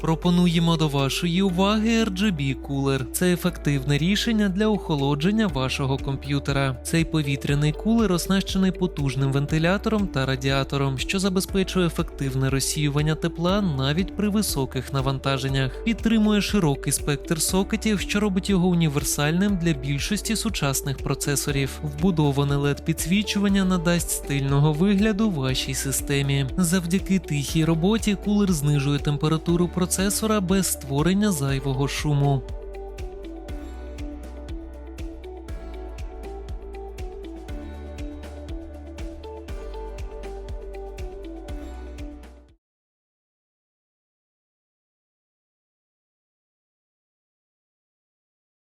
Пропонуємо до вашої уваги RGB кулер. Це ефективне рішення для охолодження вашого комп'ютера. Цей повітряний кулер оснащений потужним вентилятором та радіатором, що забезпечує ефективне розсіювання тепла навіть при високих навантаженнях. Підтримує широкий спектр сокетів, що робить його універсальним для більшості сучасних процесорів. Вбудоване led підсвічування надасть стильного вигляду вашій системі. Завдяки тихій роботі кулер знижує температуру процесора без створення зайвого шуму.